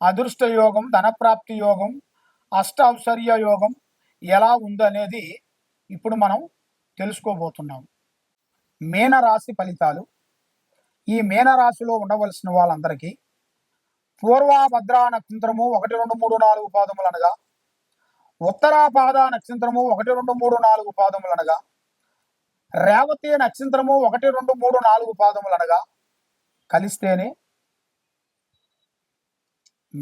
అదృష్ట యోగం ధనప్రాప్తి యోగం అష్టౌశ్వర్య యోగం ఎలా ఉందనేది ఇప్పుడు మనం తెలుసుకోబోతున్నాం. మీనరాశి ఫలితాలు. ఈ మీనరాశిలో ఉండవలసిన వాళ్ళందరికీ పూర్వాభద్రా నక్షత్రము ఒకటి రెండు మూడు నాలుగు పాదములు అనగా ఉత్తరాపాద నక్షత్రము ఒకటి రెండు మూడు నాలుగు పాదములు అనగా రేవతి నక్షత్రము ఒకటి రెండు మూడు నాలుగు పాదములు అనగా కలిస్తేనే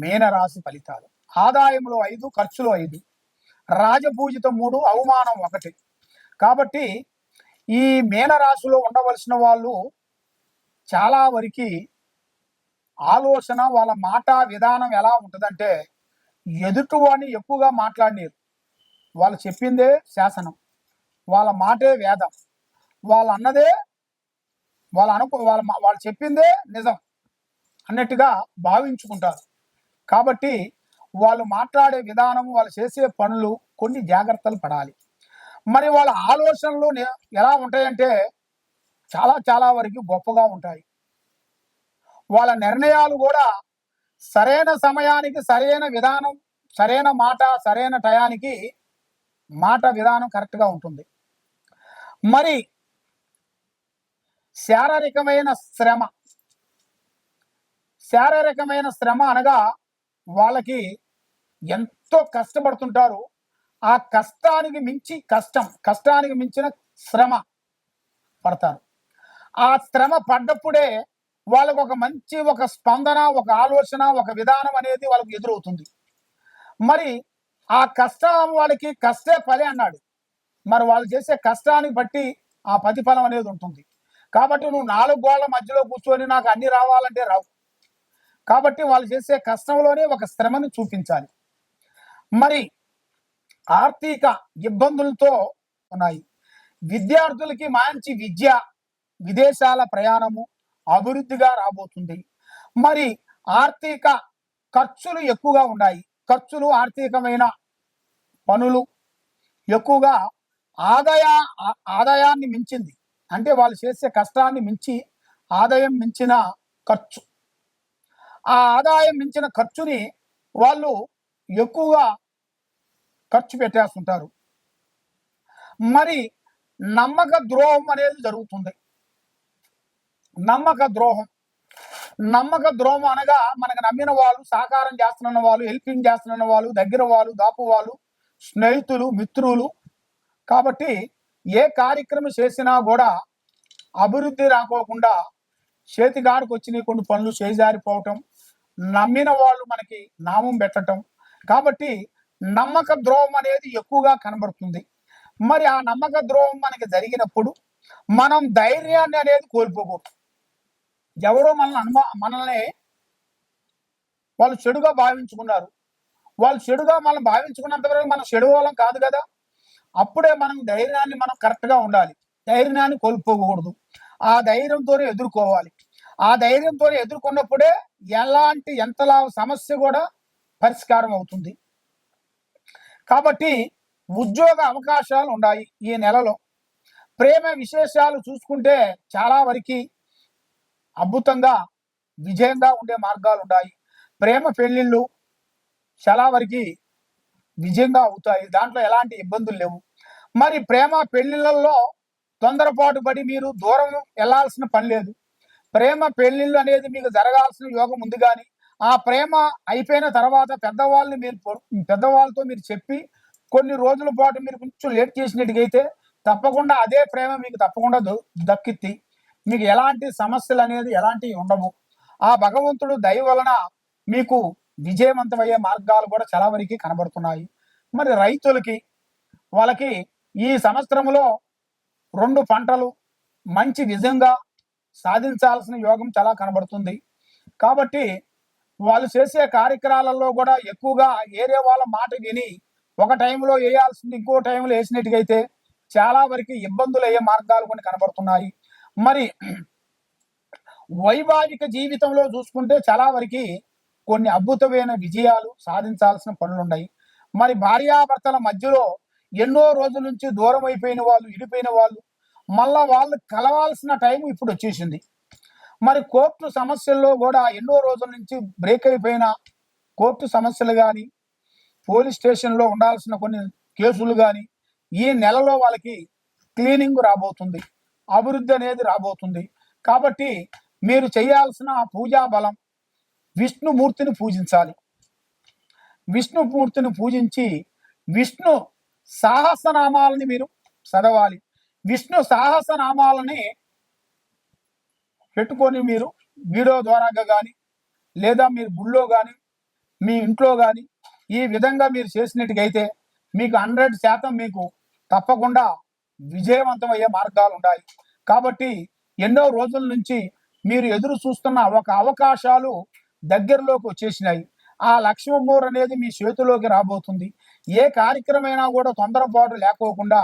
మేనరాశి ఫలితాలు. ఆదాయంలో ఐదు ఖర్చులు ఐదు. రాజపూజితం మూడు అవమానం ఒకటి. కాబట్టి ఈ మేనరాశిలో ఉండవలసిన వాళ్ళు చాలా వరకు ఆలోచన వాళ్ళ మాట విధానం ఎలా ఉంటుందంటే ఎదుటివాడిని ఎక్కువగా మాట్లాడినారు వాళ్ళు చెప్పిందే శాసనం. వాళ్ళ మాటే వేదం. వాళ్ళు అన్నదే వాళ్ళు అనుకో వాళ్ళ వాళ్ళు చెప్పిందే నిజం అన్నట్టుగా భావించుకుంటారు. కాబట్టి వాళ్ళు మాట్లాడే విధానం వాళ్ళు చేసే పనులు కొన్ని జాగ్రత్తలు పడాలి. మరి వాళ్ళ ఆలోచనలు నే- ఎలా ఉంటాయంటే చాలా చాలా వరకు గొప్పగా ఉంటాయి. వాళ్ళ నిర్ణయాలు కూడా సరైన సమయానికి సరైన విధానం సరైన మాట సరైన టయానికి మాట విధానం కరెక్ట్గా ఉంటుంది. మరి శారీరకమైన శ్రమ శారీరకమైన శ్రమ అనగా వాళ్ళకి ఎంతో కష్టపడుతుంటారు. ఆ కష్టానికి మించి కష్టం కష్టానికి మించిన శ్రమ పడతారు. ఆ శ్రమ పడ్డప్పుడే వాళ్ళకు ఒక మంచి ఒక స్పందన ఒక ఆలోచన ఒక విధానం అనేది వాళ్ళకి ఎదురవుతుంది. మరి ఆ కష్టం వాళ్ళకి కష్టే ఫలి అన్నాడు. మరి వాళ్ళు చేసే కష్టాన్ని బట్టి ఆ ప్రతిఫలం అనేది ఉంటుంది. కాబట్టి నువ్వు నాలుగు గోళ్ళ మధ్యలో కూర్చొని నాకు అన్ని రావాలంటే రావు. కాబట్టి వాళ్ళు చేసే కష్టంలోనే ఒక శ్రమను చూపించాలి. మరి ఆర్థిక ఇబ్బందులతో ఉన్నాయి. విద్యార్థులకి మంచి విద్య విదేశాల ప్రయాణము అభివృద్ధిగా రాబోతుంది. మరి ఆర్థిక ఖర్చులు ఎక్కువగా ఉన్నాయి. ఖర్చులు ఆర్థికమైన పనులు ఎక్కువగా ఆదాయ ఆదాయాన్ని మించింది. అంటే వాళ్ళు చేసే కష్టాన్ని మించి ఆదాయం మించిన ఖర్చు. ఆ ఆదాయం మించిన ఖర్చుని వాళ్ళు ఎక్కువగా ఖర్చు పెట్టేస్తుంటారు. మరి నమ్మక ద్రోహం అనేది జరుగుతుంది. నమ్మక ద్రోహం. నమ్మక ద్రోహం అనగా మనకు నమ్మిన వాళ్ళు సహకారం చేస్తున్న వాళ్ళు హెల్పింగ్ చేస్తున్న వాళ్ళు దగ్గర వాళ్ళు దాపు వాళ్ళు స్నేహితులు మిత్రులు. కాబట్టి ఏ కార్యక్రమం చేసినా కూడా అభివృద్ధి రాకోకుండా చేతిగాడికి వచ్చిన కొన్ని పనులు చేజారిపోవటం నమ్మిన వాళ్ళు మనకి నామం పెట్టటం. కాబట్టి నమ్మక ద్రోహం అనేది ఎక్కువగా కనబడుతుంది. మరి ఆ నమ్మక ద్రోహం మనకి జరిగినప్పుడు మనం ధైర్యాన్ని అనేది కోల్పోకూడదు. ఎవరో మనల్ని అనుమా మనల్ని వాళ్ళు చెడుగా భావించుకున్నారు. వాళ్ళు చెడుగా మనం భావించుకున్నంత వరకు మనం చెడు వాళ్ళం కాదు కదా. అప్పుడే మనం ధైర్యాన్ని మనం కరెక్ట్గా ఉండాలి. ధైర్యాన్ని కోల్పోకూడదు. ఆ ధైర్యంతోనే ఎదుర్కోవాలి. ఆ ధైర్యంతో ఎదుర్కొన్నప్పుడే ఎలాంటి ఎంతలా సమస్య కూడా పరిష్కారం అవుతుంది. కాబట్టి ఉద్యోగ అవకాశాలు ఉన్నాయి ఈ నెలలో. ప్రేమ విశేషాలు చూసుకుంటే చాలా వరకు అద్భుతంగా విజయంగా ఉండే మార్గాలు ఉన్నాయి. ప్రేమ పెళ్ళిళ్ళు చాలా వరకు విజయంగా అవుతాయి. దాంట్లో ఎలాంటి ఇబ్బందులు లేవు. మరి ప్రేమ పెళ్ళిళ్ళల్లో తొందరపాటు పడి మీరు దూరం వెళ్ళాల్సిన పని లేదు. ప్రేమ పెళ్ళిళ్ళు అనేది మీకు జరగాల్సిన యోగం ఉంది కానీ ఆ ప్రేమ అయిపోయిన తర్వాత పెద్దవాళ్ళని మీరు పెద్దవాళ్ళతో మీరు చెప్పి కొన్ని రోజుల పాటు మీరు కొంచెం లేట్ చేసినట్టుగైతే తప్పకుండా అదే ప్రేమ మీకు తప్పకుండా దక్కిద్ది. మీకు ఎలాంటి సమస్యలు అనేది ఎలాంటివి ఉండవు. ఆ భగవంతుడు దయ వలన మీకు విజయవంతమయ్యే మార్గాలు కూడా చాలా వరకు కనబడుతున్నాయి. మరి రైతులకి వాళ్ళకి ఈ సంవత్సరంలో రెండు పంటలు మంచి విధంగా సాధించాల్సిన యోగం చాలా కనబడుతుంది. కాబట్టి వాళ్ళు చేసే కార్యక్రమాలలో కూడా ఎక్కువగా ఏరే వాళ్ళ మాట విని ఒక టైంలో వేయాల్సింది ఇంకో టైంలో వేసినట్టుగైతే చాలా వరకు ఇబ్బందులు అయ్యే మార్గాలు కొన్ని కనబడుతున్నాయి. మరి వైవాహిక జీవితంలో చూసుకుంటే చాలా వరకు కొన్ని అద్భుతమైన విజయాలు సాధించాల్సిన పనులు ఉన్నాయి మరి భార్యాభర్తల మధ్యలో ఎన్నో రోజుల నుంచి దూరం అయిపోయిన వాళ్ళు విడిపోయిన వాళ్ళు మళ్ళా వాళ్ళు కలవాల్సిన టైం ఇప్పుడు వచ్చేసింది. మరి కోర్టు సమస్యల్లో కూడా ఎన్నో రోజుల నుంచి బ్రేక్ అయిపోయిన కోర్టు సమస్యలు కానీ పోలీస్ స్టేషన్లో ఉండాల్సిన కొన్ని కేసులు కానీ ఈ నెలలో వాళ్ళకి క్లీనింగ్ రాబోతుంది అభివృద్ధి అనేది రాబోతుంది. కాబట్టి మీరు చేయాల్సిన పూజా బలం విష్ణుమూర్తిని పూజించాలి. విష్ణుమూర్తిని పూజించి విష్ణు సాహసనామాలని మీరు చదవాలి. విష్ణు సాహస నామాలని పెట్టుకొని మీరు వీడియో ద్వారాగా కానీ లేదా మీరు గుళ్ళో కానీ మీ ఇంట్లో కానీ ఈ విధంగా మీరు చేసినట్టుగైతే మీకు హండ్రెడ్ శాతం మీకు తప్పకుండా విజయవంతమయ్యే మార్గాలు ఉన్నాయి కాబట్టి ఎన్నో రోజుల నుంచి మీరు ఎదురు చూస్తున్న ఒక అవకాశాలు దగ్గరలోకి వచ్చేసినాయి. ఆ లక్ష్మమూర్ అనేది మీ చేతిలోకి రాబోతుంది. ఏ కార్యక్రమైనా కూడా తొందరపాటు లేకోకుండా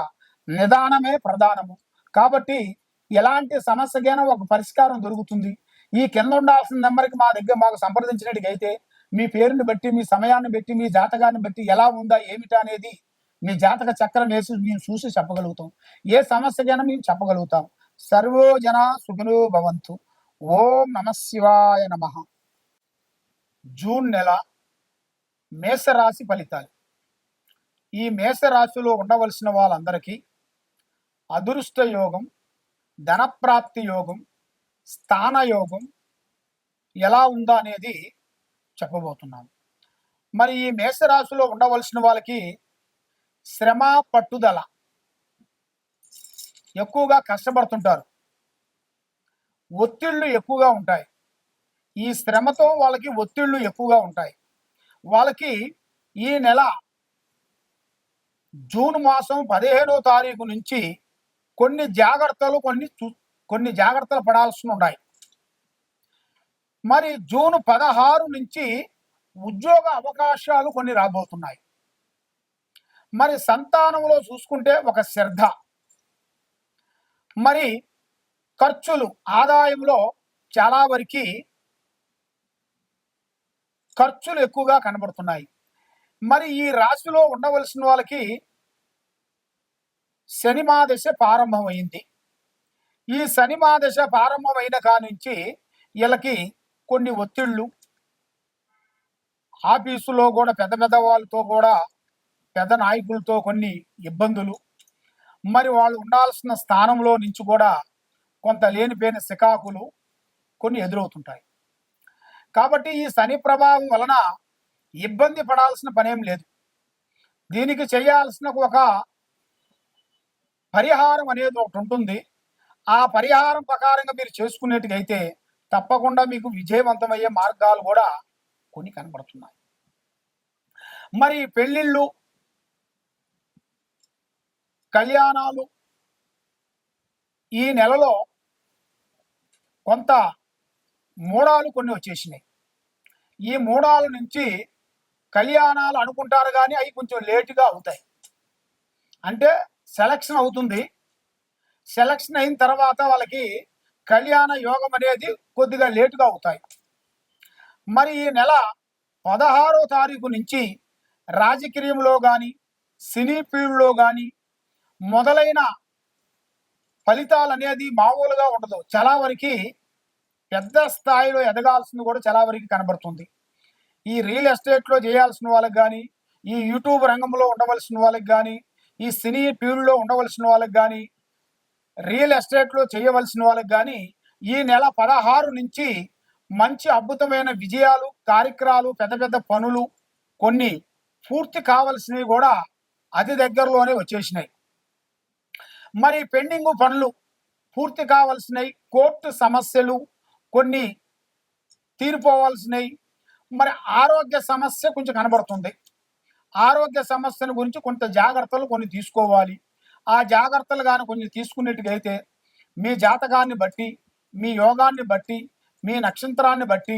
నిదానమే ప్రధానము. కాబట్టి ఎలాంటి సమస్యకైనా ఒక పరిష్కారం దొరుకుతుంది. ఈ కింద ఉండాల్సిన నెంబర్కి మా దగ్గర మాకు సంప్రదించినట్టుగైతే మీ పేరుని బట్టి మీ సమయాన్ని బట్టి మీ జాతకాన్ని బట్టి ఎలా ఉందా ఏమిటా అనేది మీ జాతక చక్రం వేసి మేము చూసి చెప్పగలుగుతాం. ఏ సమస్యకైనా మేము చెప్పగలుగుతాం. సర్వోజన సుఖినో భవంతు. ఓం నమ శివాయ నమ. జూన్ నెల మేషరాశి ఫలితాలు. ఈ మేషరాశిలో ఉండవలసిన వాళ్ళందరికీ అదృష్ట యోగం ధనప్రాప్తి యోగం స్థాన యోగం ఎలా ఉందా అనేది చెప్పబోతున్నాను మరి ఈ మేషరాశిలో ఉండవలసిన వాళ్ళకి శ్రమ పట్టుదల ఎక్కువగా కష్టపడుతుంటారు. ఒత్తిళ్ళు ఎక్కువగా ఉంటాయి. ఈ శ్రమతో వాళ్ళకి ఒత్తిళ్ళు ఎక్కువగా ఉంటాయి. వాళ్ళకి ఈ నెల జూన్ మాసం పదిహేనో తారీఖు నుంచి కొన్ని జాగ్రత్తలు కొన్ని చూ- కొన్ని జాగ్రత్తలు పడాల్సి ఉన్నాయి. మరి జూన్ పదహారు నుంచి ఉద్యోగ అవకాశాలు కొన్ని రాబోతున్నాయి. మరి సంతానంలో చూసుకుంటే ఒక శ్రద్ధ. మరి ఖర్చులు ఆదాయంలో చాలా వరకు ఖర్చులు ఎక్కువగా కనబడుతున్నాయి. మరి ఈ రాశిలో ఉండవలసిన వాళ్ళకి శనిమాదశ ప్రారంభమైంది. ఈ శనిమాదశ ప్రారంభమైన కానుంచి వీళ్ళకి కొన్ని ఒత్తిళ్ళు. ఆఫీసులో కూడా పెద్ద పెద్ద వాళ్ళతో కూడా పెద్ద నాయకులతో కొన్ని ఇబ్బందులు. మరి వాళ్ళు ఉండాల్సిన స్థానంలో నుంచి కూడా కొంత లేనిపోయిన సికాకులు కొన్ని ఎదురవుతుంటాయి. కాబట్టి ఈ శని ప్రభావం వలన ఇబ్బంది పడాల్సిన పనేం లేదు. దీనికి చేయాల్సిన ఒక పరిహారం అనేది ఒకటి ఉంటుంది. ఆ పరిహారం ప్రకారంగా మీరు చేసుకునేట్టుగైతే తప్పకుండా మీకు విజయవంతమయ్యే మార్గాలు కూడా కొన్ని కనబడుతున్నాయి. మరి పెళ్ళిళ్ళు కళ్యాణాలు ఈ నెలలో కొంత మూడాలు కొన్ని వచ్చేసినాయి. ఈ మూడాల నుంచి కళ్యాణాలు అనుకుంటారు కానీ అవి కొంచెం లేటుగా అవుతాయి. అంటే సెలక్షన్ అవుతుంది. సెలక్షన్ అయిన తర్వాత వాళ్ళకి కళ్యాణ యోగం అనేది కొద్దిగా లేటుగా అవుతాయి. మరి ఈ నెల పదహారో తారీఖు నుంచి రాజకీయంలో కానీ సినీ ఫీల్డ్లో కానీ మొదలైన ఫలితాలు అనేది మామూలుగా ఉండదు. చాలా వరకు పెద్ద స్థాయిలో ఎదగాల్సింది కూడా చాలా వరకు కనబడుతుంది. ఈ రియల్ ఎస్టేట్లో చేయాల్సిన వాళ్ళకి కానీ ఈ యూట్యూబ్ రంగంలో ఉండవలసిన వాళ్ళకి కానీ ఈ సినీ ఫీల్డ్లో ఉండవలసిన వాళ్ళకి కానీ రియల్ ఎస్టేట్లో చేయవలసిన వాళ్ళకి కానీ ఈ నెల పదహారు నుంచి మంచి అద్భుతమైన విజయాలు కార్యక్రమాలు పెద్ద పెద్ద పనులు కొన్ని పూర్తి కావలసినవి కూడా అతి దగ్గరలోనే వచ్చేసినాయి. మరి పెండింగ్ పనులు పూర్తి కావలసినవి కోర్టు సమస్యలు కొన్ని తీరిపోవాల్సినవి మరి ఆరోగ్య సమస్య కొంచెం కనబడుతుంది. ఆరోగ్య సమస్యల గురించి కొంత జాగ్రత్తలు కొన్ని తీసుకోవాలి. ఆ జాగ్రత్తలు కానీ కొన్ని తీసుకున్నట్టుగైతే మీ జాతకాన్ని బట్టి మీ యోగాన్ని బట్టి మీ నక్షత్రాన్ని బట్టి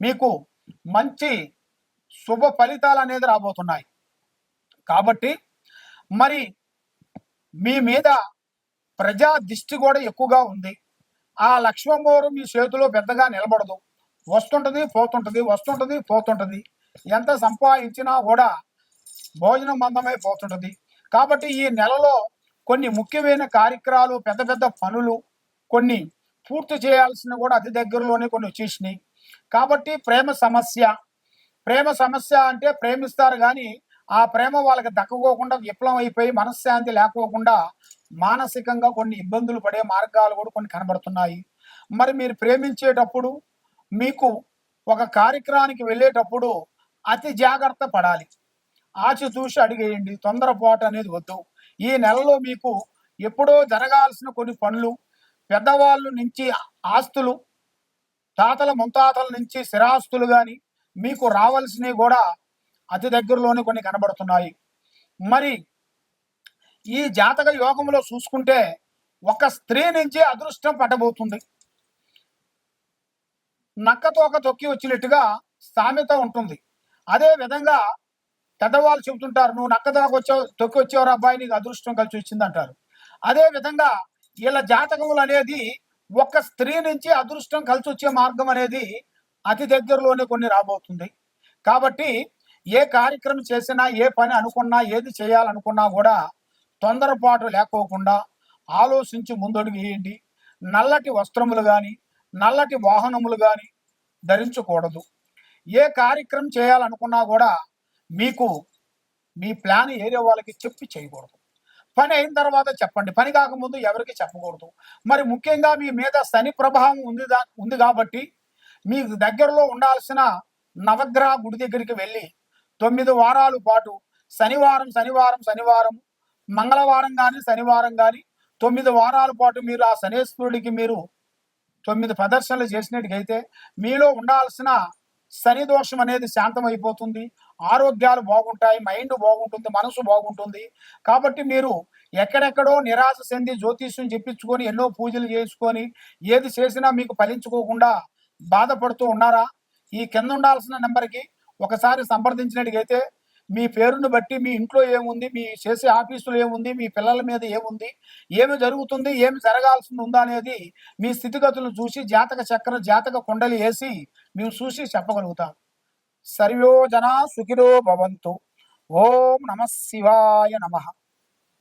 మీకు మంచి శుభ ఫలితాలు అనేది రాబోతున్నాయి. కాబట్టి మరి మీ మీద ప్రజా దిష్టి కూడా ఎక్కువగా ఉంది. ఆ లక్ష్మమ్మోరు మీ చేతిలో పెద్దగా నిలబడదు. వస్తుంటది పోతుంటది వస్తుంటది పోతుంటది. ఎంత సంపాదించినా కూడా భోజనం మందమై పోతుంటుంది. కాబట్టి ఈ నెలలో కొన్ని ముఖ్యమైన కార్యక్రమాలు పెద్ద పెద్ద పనులు కొన్ని పూర్తి చేయాల్సిన కూడా అతి దగ్గరలోనే కొన్ని వచ్చేసినాయి. కాబట్టి ప్రేమ సమస్య ప్రేమ సమస్య అంటే ప్రేమిస్తారు కానీ ఆ ప్రేమ వాళ్ళకి దక్కకోకుండా విఫలం అయిపోయి మనశ్శాంతి లేకోకుండా మానసికంగా కొన్ని ఇబ్బందులు పడే మార్గాలు కూడా కొన్ని కనబడుతున్నాయి. మరి మీరు ప్రేమించేటప్పుడు మీకు ఒక కార్యక్రమానికి వెళ్ళేటప్పుడు అతి జాగ్రత్త పడాలి. ఆచి చూసి అడిగేయండి తొందరపాటు అనేది వద్దు. ఈ నెలలో మీకు ఎప్పుడో జరగాల్సిన కొన్ని పనులు పెద్దవాళ్ళు నుంచి ఆస్తులు తాతల ముంతాతల నుంచి స్థిరాస్తులు కానీ మీకు రావాల్సినవి కూడా అతి దగ్గరలోనే కొన్ని కనబడుతున్నాయి. మరి ఈ జాతక యోగంలో చూసుకుంటే ఒక స్త్రీ నుంచి అదృష్టం పట్టబోతుంది. నక్కతోక తొక్కి వచ్చినట్టుగా సామెత ఉంటుంది. అదే విధంగా పెద్దవాళ్ళు చెబుతుంటారు నువ్వు నక్కతోక వచ్చావు తొక్కి వచ్చేవారు అబ్బాయి నీకు అదృష్టం కలిసి వచ్చింది అంటారు. అదే విధంగా వీళ్ళ జాతకములు అనేది ఒక స్త్రీ నుంచి అదృష్టం కలిసి వచ్చే మార్గం అనేది అతి దగ్గరలోనే కొన్ని రాబోతుంది. కాబట్టి ఏ కార్యక్రమం చేసినా ఏ పని అనుకున్నా ఏది చేయాలనుకున్నా కూడా తొందరపాటు లేకోకుండా ఆలోచించి ముందడుగు వేయండి. నల్లటి వస్త్రములు కానీ నల్లటి వాహనములు కానీ ధరించకూడదు. ఏ కార్యక్రమం చేయాలనుకున్నా కూడా మీకు మీ ప్లాన్ ఏరియా వాళ్ళకి చెప్పి చేయకూడదు. పని అయిన తర్వాత చెప్పండి. పని కాకముందు ఎవరికి చెప్పకూడదు. మరి ముఖ్యంగా మీ మీద శని ప్రభావం ఉంది దా- ఉంది కాబట్టి మీకు దగ్గరలో ఉండాల్సిన నవగ్రహ గుడి దగ్గరికి వెళ్ళి తొమ్మిది వారాల పాటు శనివారం శనివారం శనివారం మంగళవారం కానీ శనివారం కానీ తొమ్మిది వారాల పాటు మీరు ఆ శనేశ్వరుడికి మీరు తొమ్మిది ప్రదర్శనలు చేసినట్టుగైతే మీలో ఉండాల్సిన శని దోషం అనేది శాంతం అయిపోతుంది ఆరోగ్యాలు బాగుంటాయి మైండ్ బాగుంటుంది మనసు బాగుంటుంది. కాబట్టి మీరు ఎక్కడెక్కడో నిరాశ చెంది జ్యోతిష్యం చెప్పించుకొని ఎన్నో పూజలు చేసుకొని ఏది చేసినా మీకు ఫలించుకోకుండా బాధపడుతూ ఉన్నారా? ఈ కింద ఉండాల్సిన నెంబర్కి ఒకసారి సంప్రదించినట్టుగైతే మీ పేరుని బట్టి మీ ఇంట్లో ఏముంది మీ చేసే ఆఫీసులో ఏముంది మీ పిల్లల మీద ఏముంది ఏమి జరుగుతుంది ఏమి జరగాల్సింది ఉందా అనేది మీ స్థితిగతులు చూసి జాతక చక్రం జాతక కుండలి వేసి మేము చూసి చెప్పగలుగుతాం. సర్వో జనా సుఖిరో భవంతు. ఓం నమ శివాయ నమః.